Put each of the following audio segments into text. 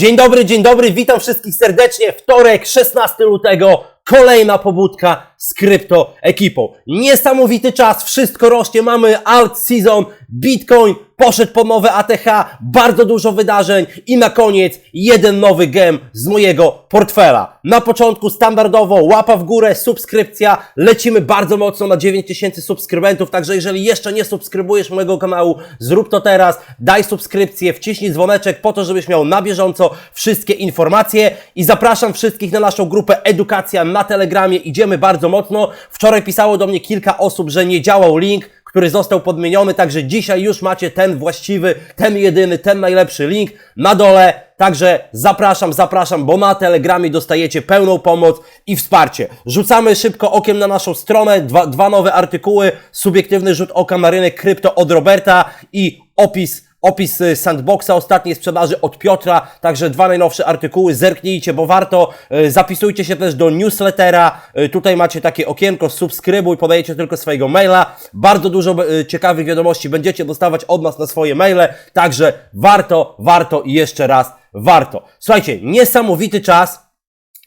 Dzień dobry, dzień dobry, witam wszystkich serdecznie. Wtorek, 16 lutego, kolejna pobudka z krypto ekipą. Niesamowity czas, wszystko rośnie, mamy alt season, Bitcoin poszedł po nowe ATH, bardzo dużo wydarzeń i na koniec jeden nowy gem z mojego portfela. Na początku standardowo łapa w górę, subskrypcja, lecimy bardzo mocno na 9000 subskrybentów, także jeżeli jeszcze nie subskrybujesz mojego kanału, zrób to teraz, daj subskrypcję, wciśnij dzwoneczek po to, żebyś miał na bieżąco wszystkie informacje. I zapraszam wszystkich na naszą grupę Edukacja na Telegramie, idziemy bardzo mocno. Wczoraj pisało do mnie kilka osób, że nie działał link, który został podmieniony, także dzisiaj już macie ten właściwy, ten jedyny, ten najlepszy link na dole. Także zapraszam, zapraszam, bo na Telegramie dostajecie pełną pomoc i wsparcie. Rzucamy szybko okiem na naszą stronę, dwa, dwa nowe artykuły, subiektywny rzut oka na rynek krypto od Roberta i opis Opis y, Sandboxa ostatniej sprzedaży od Piotra, także dwa najnowsze artykuły, zerknijcie, bo warto. Y, Zapisujcie się też do newslettera. Y, Tutaj macie takie okienko, subskrybuj, podajecie tylko swojego maila. Bardzo dużo ciekawych wiadomości będziecie dostawać od nas na swoje maile, także warto, warto i jeszcze raz warto. Słuchajcie, niesamowity czas.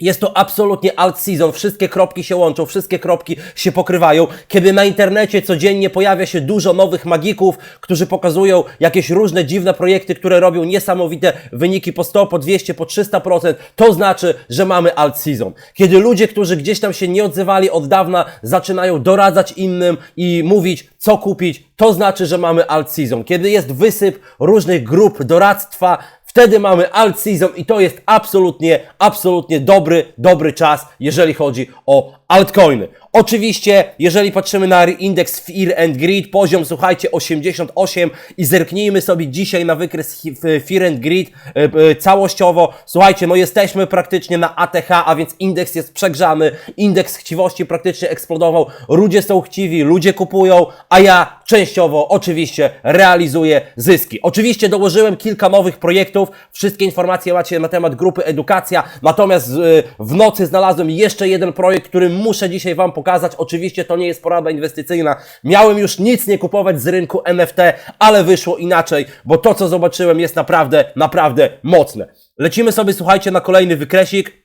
Jest to absolutnie alt season, wszystkie kropki się łączą, wszystkie kropki się pokrywają. Kiedy na internecie codziennie pojawia się dużo nowych magików, którzy pokazują jakieś różne dziwne projekty, które robią niesamowite wyniki po 100, po 200, po 300%, to znaczy, że mamy alt season. Kiedy ludzie, którzy gdzieś tam się nie odzywali od dawna, zaczynają doradzać innym i mówić, co kupić, to znaczy, że mamy alt season. Kiedy jest wysyp różnych grup doradztwa, Wtedy mamy alt season i to jest absolutnie, absolutnie dobry, dobry czas, jeżeli chodzi o altcoiny. Oczywiście, jeżeli patrzymy na indeks Fear and Greed, poziom, słuchajcie, 88 i zerknijmy sobie dzisiaj na wykres Fear and Greed e, e, całościowo. Słuchajcie, no jesteśmy praktycznie na ATH, a więc indeks jest przegrzany, indeks chciwości praktycznie eksplodował, ludzie są chciwi, ludzie kupują, a ja częściowo oczywiście realizuję zyski. Oczywiście dołożyłem kilka nowych projektów, wszystkie informacje macie na temat grupy Edukacja, natomiast y, w nocy znalazłem jeszcze jeden projekt, który muszę dzisiaj Wam pokazać. Oczywiście to nie jest porada inwestycyjna. Miałem już nic nie kupować z rynku NFT, ale wyszło inaczej, bo to co zobaczyłem jest naprawdę, naprawdę mocne. Lecimy sobie, słuchajcie, na kolejny wykresik.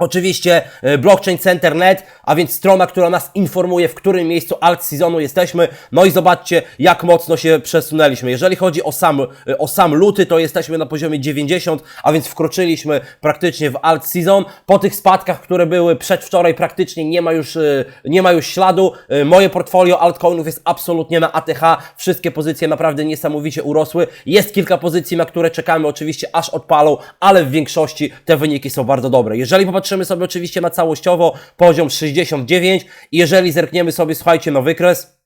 Oczywiście e, Blockchain Center.net, a więc strona, która nas informuje, w którym miejscu alt seasonu jesteśmy. No i zobaczcie, jak mocno się przesunęliśmy. Jeżeli chodzi o sam, e, o sam luty, to jesteśmy na poziomie 90, a więc wkroczyliśmy praktycznie w alt season. Po tych spadkach, które były przedwczoraj, praktycznie nie ma już, e, nie ma już śladu. Moje portfolio altcoinów jest absolutnie na ATH. Wszystkie pozycje naprawdę niesamowicie urosły. Jest kilka pozycji, na które czekamy oczywiście aż odpalą, ale w większości te wyniki są bardzo dobre. Jeżeli popatrzymy sobie oczywiście na całościowo poziom 69 i jeżeli zerkniemy sobie, słuchajcie, na wykres,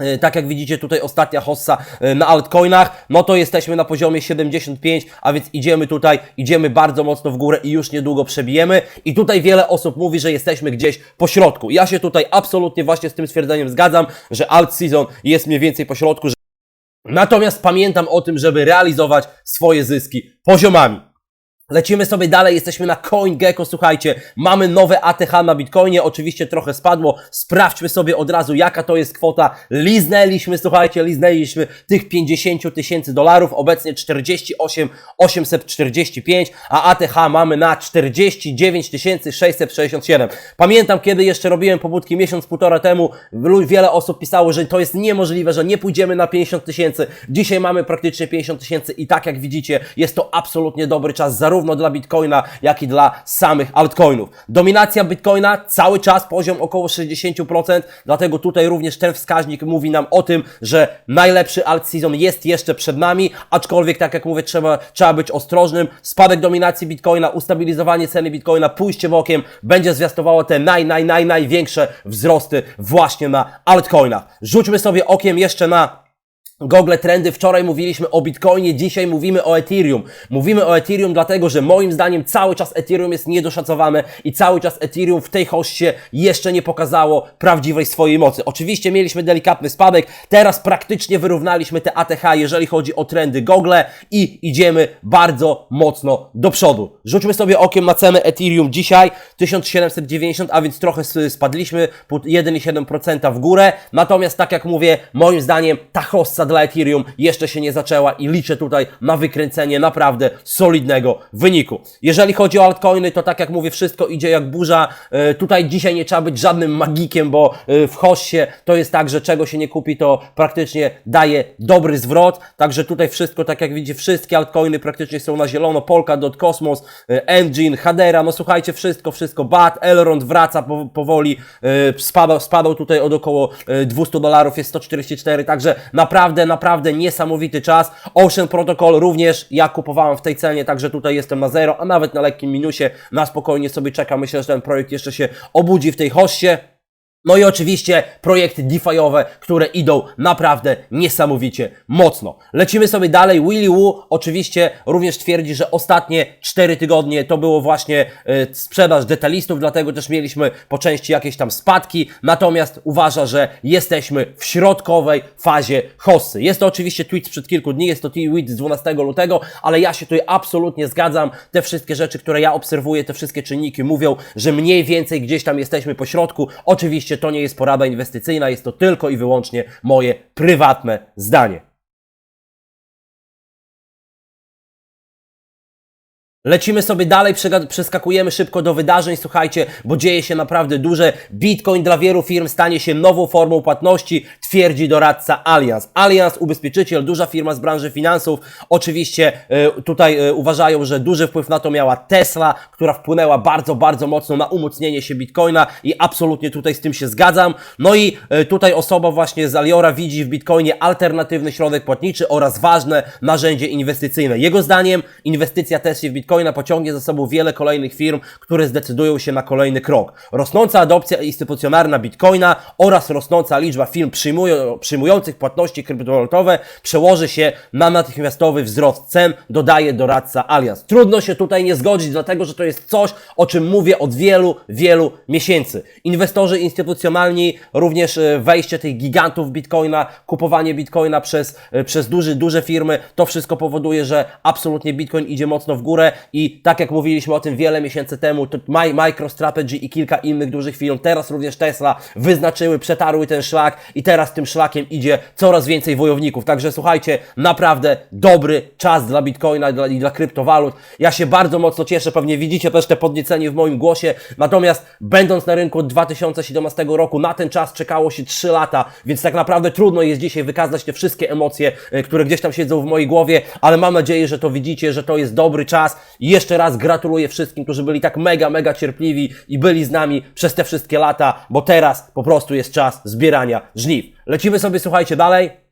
E, tak jak widzicie tutaj ostatnia hossa e, na altcoinach, no to jesteśmy na poziomie 75, a więc idziemy tutaj, idziemy bardzo mocno w górę i już niedługo przebijemy. I tutaj wiele osób mówi, że jesteśmy gdzieś po środku. Ja się tutaj absolutnie właśnie z tym stwierdzeniem zgadzam, że alt season jest mniej więcej po środku. Natomiast pamiętam o tym, żeby realizować swoje zyski poziomami. Lecimy sobie dalej, jesteśmy na CoinGecko, słuchajcie, mamy nowe ATH na Bitcoinie, oczywiście trochę spadło, sprawdźmy sobie od razu jaka to jest kwota, liznęliśmy, słuchajcie, liznęliśmy tych 50 tysięcy dolarów, obecnie 48 845, a ATH mamy na 49 667. Pamiętam, kiedy jeszcze robiłem pobudki miesiąc, półtora temu, wiele osób pisało, że to jest niemożliwe, że nie pójdziemy na 50 tysięcy, dzisiaj mamy praktycznie 50 tysięcy i tak jak widzicie, jest to absolutnie dobry czas, zarówno dla Bitcoina, jak i dla samych altcoinów. Dominacja Bitcoina cały czas poziom około 60%, dlatego tutaj również ten wskaźnik mówi nam o tym, że najlepszy alt season jest jeszcze przed nami, aczkolwiek tak jak mówię, trzeba, trzeba być ostrożnym. Spadek dominacji Bitcoina, ustabilizowanie ceny Bitcoina, pójście bokiem będzie zwiastowało te naj, naj, naj, największe wzrosty właśnie na altcoinach. Rzućmy sobie okiem jeszcze na Google Trendy. Wczoraj mówiliśmy o Bitcoinie, dzisiaj mówimy o Ethereum. Mówimy o Ethereum dlatego, że moim zdaniem cały czas Ethereum jest niedoszacowane i cały czas Ethereum w tej hoście jeszcze nie pokazało prawdziwej swojej mocy. Oczywiście mieliśmy delikatny spadek, teraz praktycznie wyrównaliśmy te ATH, jeżeli chodzi o trendy Google i idziemy bardzo mocno do przodu. Rzućmy sobie okiem na cenę Ethereum dzisiaj 1790, a więc trochę spadliśmy, pół- 1,7% w górę. Natomiast tak jak mówię, moim zdaniem ta hossa dla Ethereum jeszcze się nie zaczęła i liczę tutaj na wykręcenie naprawdę solidnego wyniku. Jeżeli chodzi o altcoiny, to tak jak mówię, wszystko idzie jak burza. E, Tutaj dzisiaj nie trzeba być żadnym magikiem, bo e, w hoście to jest tak, że czego się nie kupi, to praktycznie daje dobry zwrot. Także tutaj wszystko, tak jak widzicie, wszystkie altcoiny praktycznie są na zielono. Polkadot, Cosmos, e, Engine, Hadera, no słuchajcie, wszystko, wszystko. BAT, Elrond wraca po, powoli, spadał, spadał tutaj od około e, 200 dolarów, jest 144, także naprawdę, naprawdę niesamowity czas. Ocean Protocol również ja kupowałem w tej cenie, także tutaj jestem na zero, a nawet na lekkim minusie, na spokojnie sobie czekam. Myślę, że ten projekt jeszcze się obudzi w tej hoście. No i oczywiście projekty DeFi'owe, które idą naprawdę niesamowicie mocno. Lecimy sobie dalej. Willy Woo oczywiście również twierdzi, że ostatnie 4 tygodnie to było właśnie e, sprzedaż detalistów, dlatego też mieliśmy po części jakieś tam spadki, natomiast uważa, że jesteśmy w środkowej fazie hossy. Jest to oczywiście tweet sprzed kilku dni, jest to tweet z 12 lutego, ale ja się tutaj absolutnie zgadzam. Te wszystkie rzeczy, które ja obserwuję, te wszystkie czynniki mówią, że mniej więcej gdzieś tam jesteśmy po środku. Oczywiście to nie jest porada inwestycyjna, jest to tylko i wyłącznie moje prywatne zdanie. Lecimy sobie dalej, przeskakujemy szybko do wydarzeń, słuchajcie, bo dzieje się naprawdę duże. Bitcoin dla wielu firm stanie się nową formą płatności, twierdzi doradca Allianz. Allianz, ubezpieczyciel, duża firma z branży finansów. Oczywiście e, tutaj e, uważają, że duży wpływ na to miała Tesla, która wpłynęła bardzo, bardzo mocno na umocnienie się Bitcoina i absolutnie tutaj z tym się zgadzam. No i e, tutaj osoba właśnie z Aliora widzi w Bitcoinie alternatywny środek płatniczy oraz ważne narzędzie inwestycyjne. Jego zdaniem inwestycja Tesla w Bitcoina pociągnie za sobą wiele kolejnych firm, które zdecydują się na kolejny krok. Rosnąca adopcja instytucjonalna Bitcoina oraz rosnąca liczba firm przyjmują, przyjmujących płatności kryptowalutowe przełoży się na natychmiastowy wzrost cen, dodaje doradca Allianz. Trudno się tutaj nie zgodzić, dlatego że to jest coś, o czym mówię od wielu, wielu miesięcy. Inwestorzy instytucjonalni, również e, wejście tych gigantów Bitcoina, kupowanie Bitcoina przez, e, przez duży, duże firmy, to wszystko powoduje, że absolutnie Bitcoin idzie mocno w górę i tak jak mówiliśmy o tym wiele miesięcy temu, to My- MicroStrategy i kilka innych dużych firm, teraz również Tesla wyznaczyły, przetarły ten szlak i teraz tym szlakiem idzie coraz więcej wojowników. Także słuchajcie, naprawdę dobry czas dla Bitcoina i dla, i dla kryptowalut. Ja się bardzo mocno cieszę, pewnie widzicie też te podniecenie w moim głosie, natomiast będąc na rynku od 2017 roku, na ten czas czekało się 3 lata, więc tak naprawdę trudno jest dzisiaj wykazać te wszystkie emocje, e, które gdzieś tam siedzą w mojej głowie, ale mam nadzieję, że to widzicie, że to jest dobry czas i jeszcze raz gratuluję wszystkim, którzy byli tak mega, mega cierpliwi i byli z nami przez te wszystkie lata, bo teraz po prostu jest czas zbierania żniw. Lecimy sobie, słuchajcie, dalej.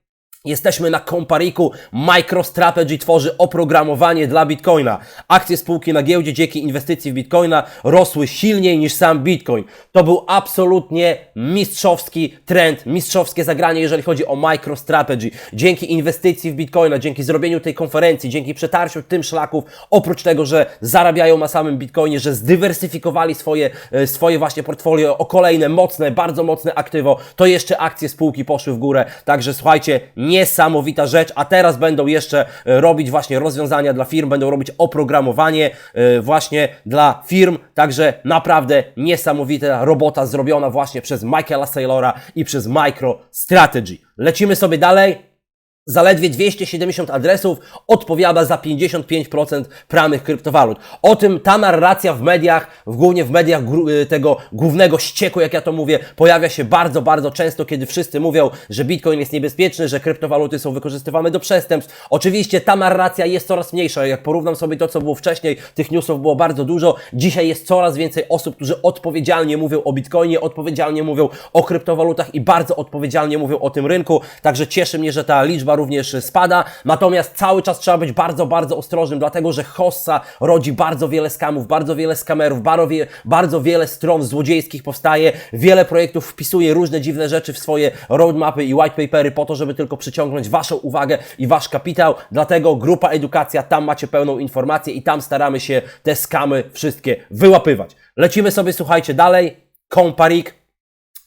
Jesteśmy na Compariku. MicroStrategy tworzy oprogramowanie dla Bitcoina. Akcje spółki na giełdzie dzięki inwestycji w Bitcoina rosły silniej niż sam Bitcoin. To był absolutnie mistrzowski trend, mistrzowskie zagranie, jeżeli chodzi o MicroStrategy. Dzięki inwestycji w Bitcoina, dzięki zrobieniu tej konferencji, dzięki przetarciu tym szlaków, oprócz tego, że zarabiają na samym Bitcoinie, że zdywersyfikowali swoje, e, swoje właśnie portfolio o kolejne mocne, bardzo mocne aktywo, to jeszcze akcje spółki poszły w górę. Także słuchajcie, niesamowita rzecz, a teraz będą jeszcze e, robić właśnie rozwiązania dla firm, będą robić oprogramowanie e, właśnie dla firm, także naprawdę niesamowita robota zrobiona właśnie przez Michaela Saylora i przez MicroStrategy. Lecimy sobie dalej. Zaledwie 270 adresów odpowiada za 55% pranych kryptowalut. O tym ta narracja w mediach, głównie w mediach y, tego głównego ścieku, jak ja to mówię, pojawia się bardzo, bardzo często, kiedy wszyscy mówią, że Bitcoin jest niebezpieczny, że kryptowaluty są wykorzystywane do przestępstw. Oczywiście ta narracja jest coraz mniejsza. Jak porównam sobie to, co było wcześniej, tych newsów było bardzo dużo. Dzisiaj jest coraz więcej osób, którzy odpowiedzialnie mówią o Bitcoinie, odpowiedzialnie mówią o kryptowalutach i bardzo odpowiedzialnie mówią o tym rynku. Także cieszy mnie, że ta liczba również spada. Natomiast cały czas trzeba być bardzo, bardzo ostrożnym, dlatego że hossa rodzi bardzo wiele skamów, bardzo wiele skamerów, bardzo, wie, bardzo wiele stron złodziejskich powstaje. Wiele projektów wpisuje różne dziwne rzeczy w swoje roadmapy i white papery po to, żeby tylko przyciągnąć Waszą uwagę i Wasz kapitał. Dlatego grupa edukacja, tam macie pełną informację i tam staramy się te skamy wszystkie wyłapywać. Lecimy sobie, słuchajcie, dalej. Comparik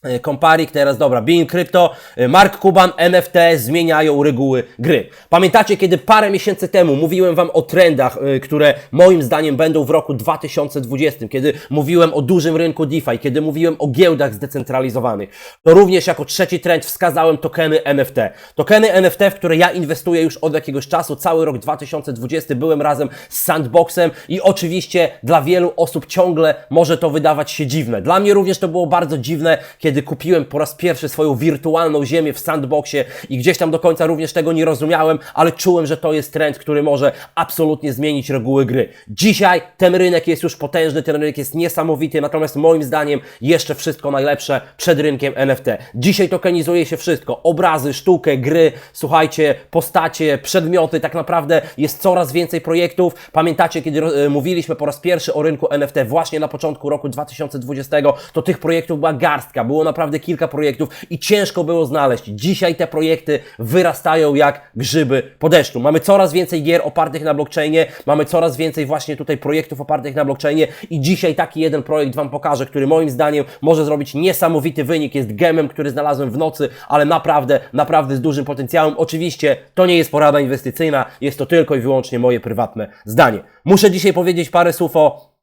E, Comparik, teraz dobra, Being Crypto, e, Mark Kuban, NFT zmieniają reguły gry. Pamiętacie, kiedy parę miesięcy temu mówiłem Wam o trendach, e, które moim zdaniem będą w roku 2020, kiedy mówiłem o dużym rynku DeFi, kiedy mówiłem o giełdach zdecentralizowanych, to również jako trzeci trend wskazałem tokeny NFT. Tokeny NFT, w które ja inwestuję już od jakiegoś czasu, cały rok 2020 byłem razem z Sandboxem i oczywiście dla wielu osób ciągle może to wydawać się dziwne. Dla mnie również to było bardzo dziwne, kiedy kupiłem po raz pierwszy swoją wirtualną ziemię w sandboxie i gdzieś tam do końca również tego nie rozumiałem, ale czułem, że to jest trend, który może absolutnie zmienić reguły gry. Dzisiaj ten rynek jest już potężny, ten rynek jest niesamowity, natomiast moim zdaniem jeszcze wszystko najlepsze przed rynkiem NFT. Dzisiaj tokenizuje się wszystko. Obrazy, sztukę, gry, słuchajcie, postacie, przedmioty, tak naprawdę jest coraz więcej projektów. Pamiętacie, kiedy e, mówiliśmy po raz pierwszy o rynku NFT właśnie na początku roku 2020, to tych projektów była garstka, było naprawdę kilka projektów i ciężko było znaleźć. Dzisiaj te projekty wyrastają jak grzyby po deszczu. Mamy coraz więcej gier opartych na blockchainie, mamy coraz więcej właśnie tutaj projektów opartych na blockchainie i dzisiaj taki jeden projekt Wam pokażę, który moim zdaniem może zrobić niesamowity wynik. Jest gemem, który znalazłem w nocy, ale naprawdę, naprawdę z dużym potencjałem. Oczywiście to nie jest porada inwestycyjna, jest to tylko i wyłącznie moje prywatne zdanie. Muszę dzisiaj powiedzieć parę słów o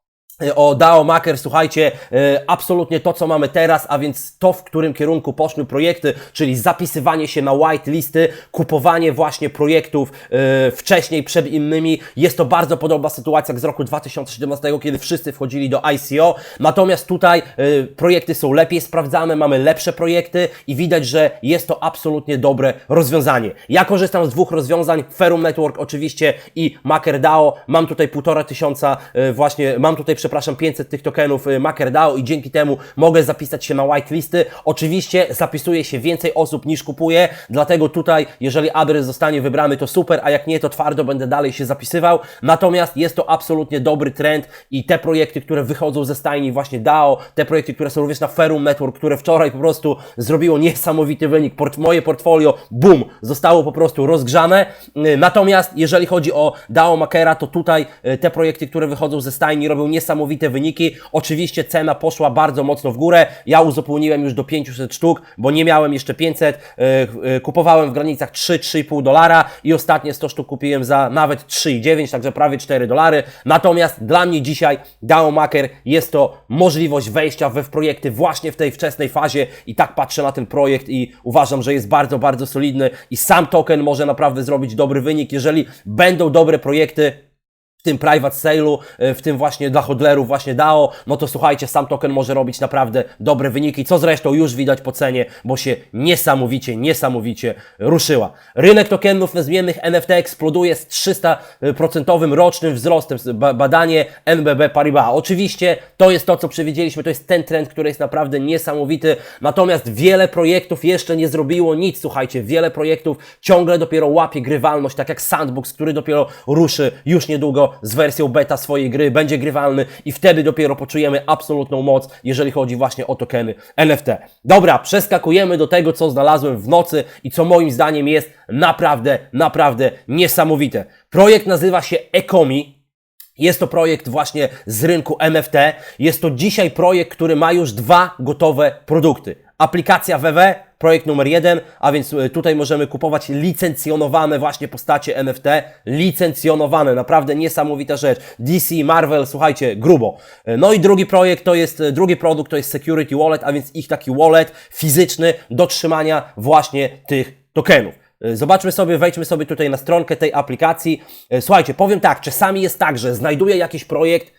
o DAO Maker, słuchajcie, e, absolutnie to, co mamy teraz, a więc to, w którym kierunku poszły projekty, czyli zapisywanie się na white listy, kupowanie właśnie projektów e, wcześniej przed innymi. Jest to bardzo podobna sytuacja jak z roku 2017, kiedy wszyscy wchodzili do ICO. Natomiast tutaj e, projekty są lepiej sprawdzane, mamy lepsze projekty i widać, że jest to absolutnie dobre rozwiązanie. Ja korzystam z dwóch rozwiązań, Ferrum Network oczywiście i MakerDAO. Mam tutaj półtora tysiąca e, właśnie, mam tutaj przepraszam, 500 tych tokenów y, MakerDAO i dzięki temu mogę zapisać się na whitelisty. Oczywiście zapisuje się więcej osób niż kupuje, dlatego tutaj, jeżeli adres zostanie wybrany, to super, a jak nie, to twardo będę dalej się zapisywał. Natomiast jest to absolutnie dobry trend i te projekty, które wychodzą ze stajni właśnie DAO, te projekty, które są również na Ferrum Network, które wczoraj po prostu zrobiło niesamowity wynik, Port moje portfolio, boom, zostało po prostu rozgrzane. Y, Natomiast jeżeli chodzi o DAO Makera, to tutaj y, te projekty, które wychodzą ze stajni robią niesamowite wyniki. Oczywiście cena poszła bardzo mocno w górę. Ja uzupełniłem już do 500 sztuk, bo nie miałem jeszcze 500. Yy, yy, Kupowałem w granicach 3-3,5 dolara i ostatnie 100 sztuk kupiłem za nawet 3,9, także prawie 4 dolary. Natomiast dla mnie dzisiaj DAO Maker jest to możliwość wejścia we w projekty właśnie w tej wczesnej fazie i tak patrzę na ten projekt i uważam, że jest bardzo, bardzo solidny i sam token może naprawdę zrobić dobry wynik, jeżeli będą dobre projekty, tym private sale'u, e, w tym właśnie dla hodlerów właśnie DAO, no to słuchajcie, sam token może robić naprawdę dobre wyniki, co zresztą już widać po cenie, bo się niesamowicie, niesamowicie ruszyła. Rynek tokenów zmiennych NFT eksploduje z 300% rocznym wzrostem, Ba- badanie NBB Paribas. Oczywiście to jest to, co przewidzieliśmy, to jest ten trend, który jest naprawdę niesamowity, natomiast wiele projektów jeszcze nie zrobiło nic, słuchajcie, wiele projektów ciągle dopiero łapie grywalność, tak jak Sandbox, który dopiero ruszy już niedługo z wersją beta swojej gry, będzie grywalny i wtedy dopiero poczujemy absolutną moc, jeżeli chodzi właśnie o tokeny NFT. Dobra, przeskakujemy do tego, co znalazłem w nocy i co moim zdaniem jest naprawdę, naprawdę niesamowite. Projekt nazywa się Ecomi, jest to projekt właśnie z rynku NFT. Jest to dzisiaj projekt, który ma już dwa gotowe produkty. Aplikacja WW, projekt numer jeden, a więc y, tutaj możemy kupować licencjonowane właśnie postacie NFT. Licencjonowane, naprawdę niesamowita rzecz. DC, Marvel, słuchajcie, grubo. Y, No i drugi projekt to jest, y, drugi produkt to jest Security Wallet, a więc ich taki wallet fizyczny do trzymania właśnie tych tokenów. E, Zobaczmy sobie, wejdźmy sobie tutaj na stronkę tej aplikacji. E, Słuchajcie, powiem tak, czasami jest tak, że znajduję jakiś projekt,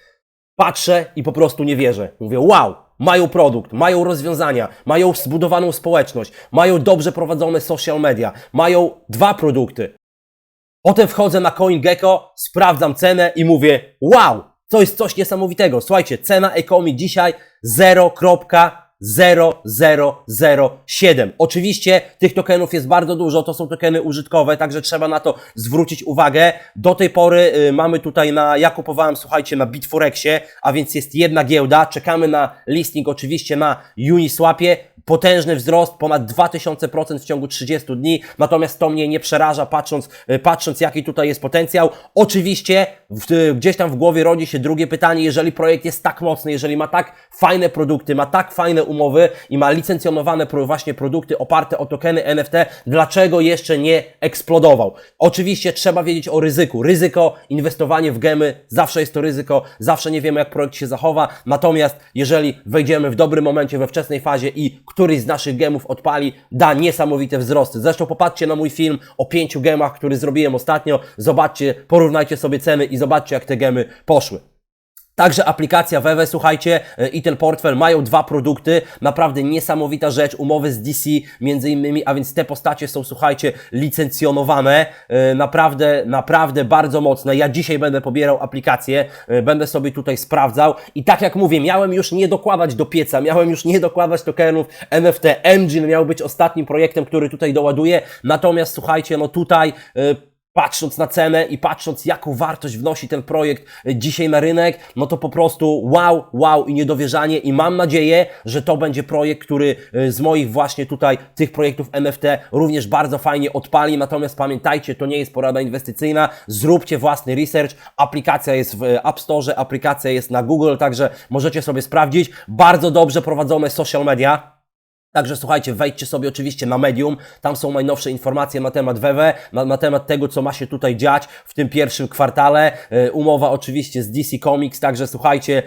patrzę i po prostu nie wierzę. Mówię, wow, mają produkt, mają rozwiązania, mają zbudowaną społeczność, mają dobrze prowadzone social media, mają dwa produkty. Potem wchodzę na CoinGecko, sprawdzam cenę i mówię, wow, to jest coś niesamowitego. Słuchajcie, cena Ecomi dzisiaj 0.0007. Oczywiście tych tokenów jest bardzo dużo, to są tokeny użytkowe, także trzeba na to zwrócić uwagę. Do tej pory y, mamy tutaj na, ja kupowałem, słuchajcie, na Bitforexie, a więc jest jedna giełda, czekamy na listing oczywiście na Uniswapie. Potężny wzrost, ponad 2000% w ciągu 30 dni, natomiast to mnie nie przeraża, patrząc, y, patrząc jaki tutaj jest potencjał. Oczywiście w, y, gdzieś tam w głowie rodzi się drugie pytanie, jeżeli projekt jest tak mocny, jeżeli ma tak fajne produkty, ma tak fajne umowy i ma licencjonowane właśnie produkty oparte o tokeny NFT, dlaczego jeszcze nie eksplodował? Oczywiście trzeba wiedzieć o ryzyku. Ryzyko, inwestowanie w gemy, zawsze jest to ryzyko, zawsze nie wiemy jak projekt się zachowa, natomiast jeżeli wejdziemy w dobrym momencie, we wczesnej fazie i któryś z naszych gemów odpali, da niesamowite wzrosty. Zresztą popatrzcie na mój film o pięciu gemach, który zrobiłem ostatnio, zobaczcie, porównajcie sobie ceny i zobaczcie jak te gemy poszły. Także aplikacja Wewe, słuchajcie, e, i ten portfel mają dwa produkty, naprawdę niesamowita rzecz, umowy z DC między innymi, a więc te postacie są, słuchajcie, licencjonowane, e, naprawdę, naprawdę bardzo mocne. Ja dzisiaj będę pobierał aplikację, e, będę sobie tutaj sprawdzał. I tak jak mówię, miałem już nie dokładać do pieca, miałem już nie dokładać tokenów. NFT, Engine miał być ostatnim projektem, który tutaj doładuję, natomiast słuchajcie, no tutaj e, patrząc na cenę i patrząc, jaką wartość wnosi ten projekt e, dzisiaj na rynek, no to po prostu wow, wow i niedowierzanie. I mam nadzieję, że to będzie projekt, który e, z moich właśnie tutaj tych projektów NFT również bardzo fajnie odpali, natomiast pamiętajcie, to nie jest porada inwestycyjna, zróbcie własny research, aplikacja jest w App Store, aplikacja jest na Google, także możecie sobie sprawdzić, bardzo dobrze prowadzone social media, Także słuchajcie, wejdźcie sobie oczywiście na Medium, tam są najnowsze informacje na temat WeWe, na, na temat tego, co ma się tutaj dziać w tym pierwszym kwartale. E, umowa oczywiście z DC Comics, także słuchajcie,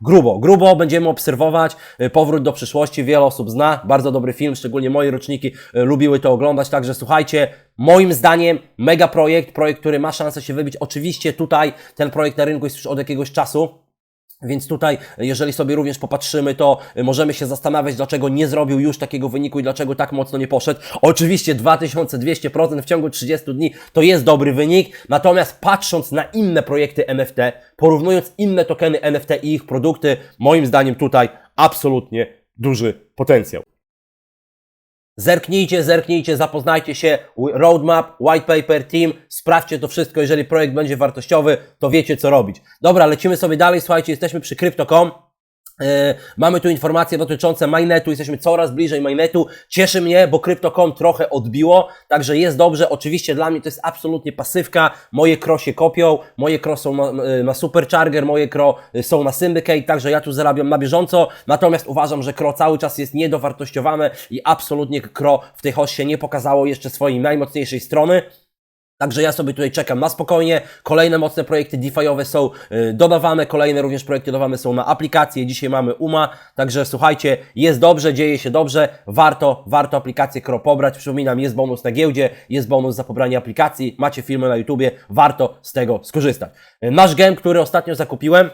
grubo, grubo będziemy obserwować. E, powrót do przyszłości, wiele osób zna, bardzo dobry film, szczególnie moje roczniki e, lubiły to oglądać, także słuchajcie, moim zdaniem mega projekt, projekt, który ma szansę się wybić. Oczywiście tutaj ten projekt na rynku jest już od jakiegoś czasu. Więc tutaj, jeżeli sobie również popatrzymy, to możemy się zastanawiać, dlaczego nie zrobił już takiego wyniku i dlaczego tak mocno nie poszedł. Oczywiście 2200% w ciągu 30 dni to jest dobry wynik, natomiast patrząc na inne projekty NFT, porównując inne tokeny NFT i ich produkty, moim zdaniem tutaj absolutnie duży potencjał. Zerknijcie, zerknijcie, zapoznajcie się, roadmap, white paper, team, sprawdźcie to wszystko, jeżeli projekt będzie wartościowy, to wiecie co robić. Dobra, lecimy sobie dalej, słuchajcie, jesteśmy przy Crypto.com. Yy, mamy tu informacje dotyczące mainnetu, jesteśmy coraz bliżej mainnetu. Cieszy mnie, bo Crypto.com trochę odbiło, także jest dobrze. Oczywiście dla mnie to jest absolutnie pasywka. Moje kro się kopią, moje kro są na, yy, na Supercharger, moje kro yy, są na Syndicate, także ja tu zarabiam na bieżąco. Natomiast uważam, że kro cały czas jest niedowartościowane i absolutnie kro w tej hoście nie pokazało jeszcze swojej najmocniejszej strony. Także ja sobie tutaj czekam na spokojnie. Kolejne mocne projekty DeFi'owe są y, dodawane, kolejne również projekty dodawane są na aplikacje. Dzisiaj mamy UMA, także słuchajcie, jest dobrze, dzieje się dobrze. Warto, warto aplikację Kro pobrać. Przypominam, jest bonus na giełdzie, jest bonus za pobranie aplikacji, macie filmy na YouTubie, warto z tego skorzystać. Y, Nasz gem, który ostatnio zakupiłem,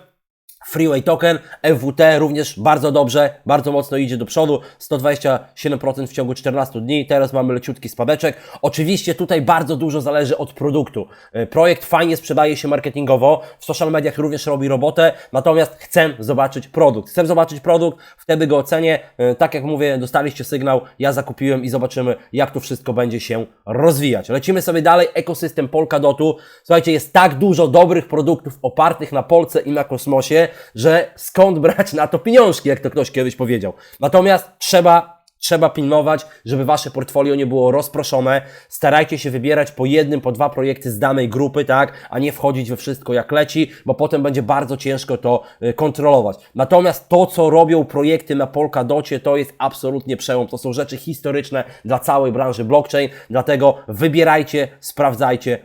Freeway Token, FWT również bardzo dobrze, bardzo mocno idzie do przodu, 127% w ciągu 14 dni, teraz mamy leciutki spadeczek. Oczywiście tutaj bardzo dużo zależy od produktu. E, Projekt fajnie sprzedaje się marketingowo, w social mediach również robi robotę, natomiast chcę zobaczyć produkt. Chcę zobaczyć produkt, wtedy go ocenię. E, Tak jak mówię, dostaliście sygnał, ja zakupiłem i zobaczymy, jak to wszystko będzie się rozwijać. Lecimy sobie dalej, ekosystem Polkadotu. Słuchajcie, jest tak dużo dobrych produktów opartych na Polce i na kosmosie, że skąd brać na to pieniążki, jak to ktoś kiedyś powiedział. Natomiast trzeba Trzeba pilnować, żeby wasze portfolio nie było rozproszone. Starajcie się wybierać po jednym, po dwa projekty z danej grupy, tak, a nie wchodzić we wszystko jak leci, bo potem będzie bardzo ciężko to y, kontrolować. Natomiast to, co robią projekty na Polkadocie, to jest absolutnie przełom. To są rzeczy historyczne dla całej branży blockchain, dlatego wybierajcie, sprawdzajcie,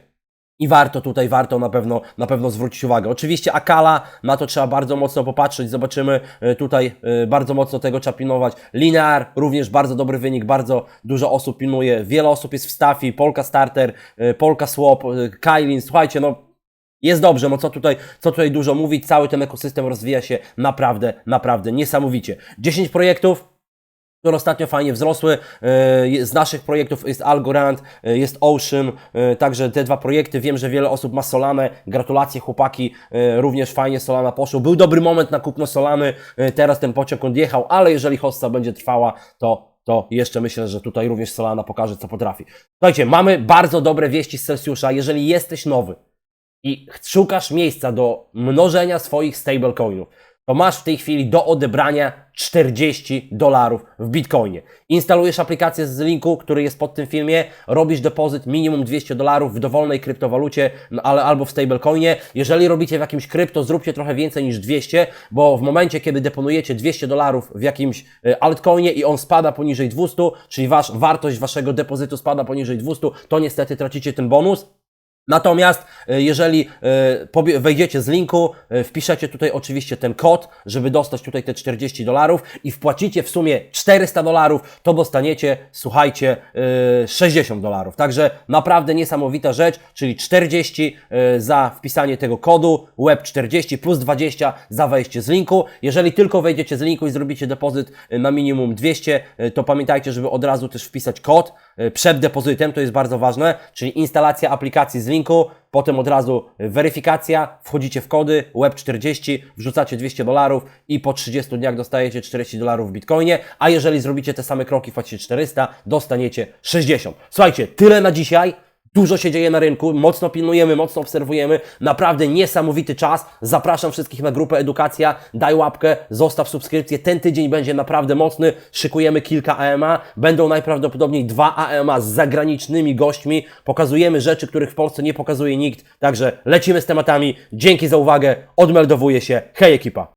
i warto tutaj, warto na pewno, na pewno zwrócić uwagę. Oczywiście Akala, na to trzeba bardzo mocno popatrzeć, zobaczymy e, tutaj, e, bardzo mocno tego trzeba pilnować. Linear, również bardzo dobry wynik, bardzo dużo osób pilnuje, wiele osób jest w Stafi, Polka Starter, e, Polka Swap, Kailin, słuchajcie, no jest dobrze, no co tutaj, co tutaj dużo mówić, cały ten ekosystem rozwija się naprawdę, naprawdę niesamowicie. 10 projektów, które ostatnio fajnie wzrosły. E, Z naszych projektów jest Algorand, e, jest Ocean, e, także te dwa projekty. Wiem, że wiele osób ma Solanę. Gratulacje chłopaki, również fajnie Solana poszło. Był dobry moment na kupno Solany, teraz ten pociąg odjechał, ale jeżeli hossa będzie trwała, to to jeszcze myślę, że tutaj również Solana pokaże, co potrafi. Słuchajcie, mamy bardzo dobre wieści z Celsjusza. Jeżeli jesteś nowy i szukasz miejsca do mnożenia swoich stablecoinów, to masz w tej chwili do odebrania 40 dolarów w Bitcoinie. Instalujesz aplikację z linku, który jest pod tym filmie, robisz depozyt minimum 200 dolarów w dowolnej kryptowalucie, no, ale albo w stablecoinie. Jeżeli robicie w jakimś krypto, zróbcie trochę więcej niż 200, bo w momencie, kiedy deponujecie 200 dolarów w jakimś e, altcoinie i on spada poniżej 200, czyli wasz, wartość waszego depozytu spada poniżej 200, to niestety tracicie ten bonus. Natomiast e, jeżeli e, wejdziecie z linku, e, wpiszecie tutaj oczywiście ten kod, żeby dostać tutaj te 40 dolarów i wpłacicie w sumie 400 dolarów, to dostaniecie, słuchajcie, e, 60 dolarów. Także naprawdę niesamowita rzecz, czyli 40 e, za wpisanie tego kodu, web 40 plus 20 za wejście z linku. Jeżeli tylko wejdziecie z linku i zrobicie depozyt na minimum 200, e, to pamiętajcie, żeby od razu też wpisać kod przed depozytem, to jest bardzo ważne, czyli instalacja aplikacji z linku, potem od razu weryfikacja, wchodzicie w kody web40, wrzucacie 200 dolarów i po 30 dniach dostajecie 40 dolarów w bitcoinie, a jeżeli zrobicie te same kroki, płacicie 400, dostaniecie 60. Słuchajcie, tyle na dzisiaj. Dużo się dzieje na rynku, mocno pilnujemy, mocno obserwujemy. Naprawdę niesamowity czas. Zapraszam wszystkich na grupę Edukacja. Daj łapkę, zostaw subskrypcję. Ten tydzień będzie naprawdę mocny. Szykujemy kilka AMA. Będą najprawdopodobniej dwa AMA z zagranicznymi gośćmi. Pokazujemy rzeczy, których w Polsce nie pokazuje nikt. Także lecimy z tematami. Dzięki za uwagę. Odmeldowuję się. Hej ekipa!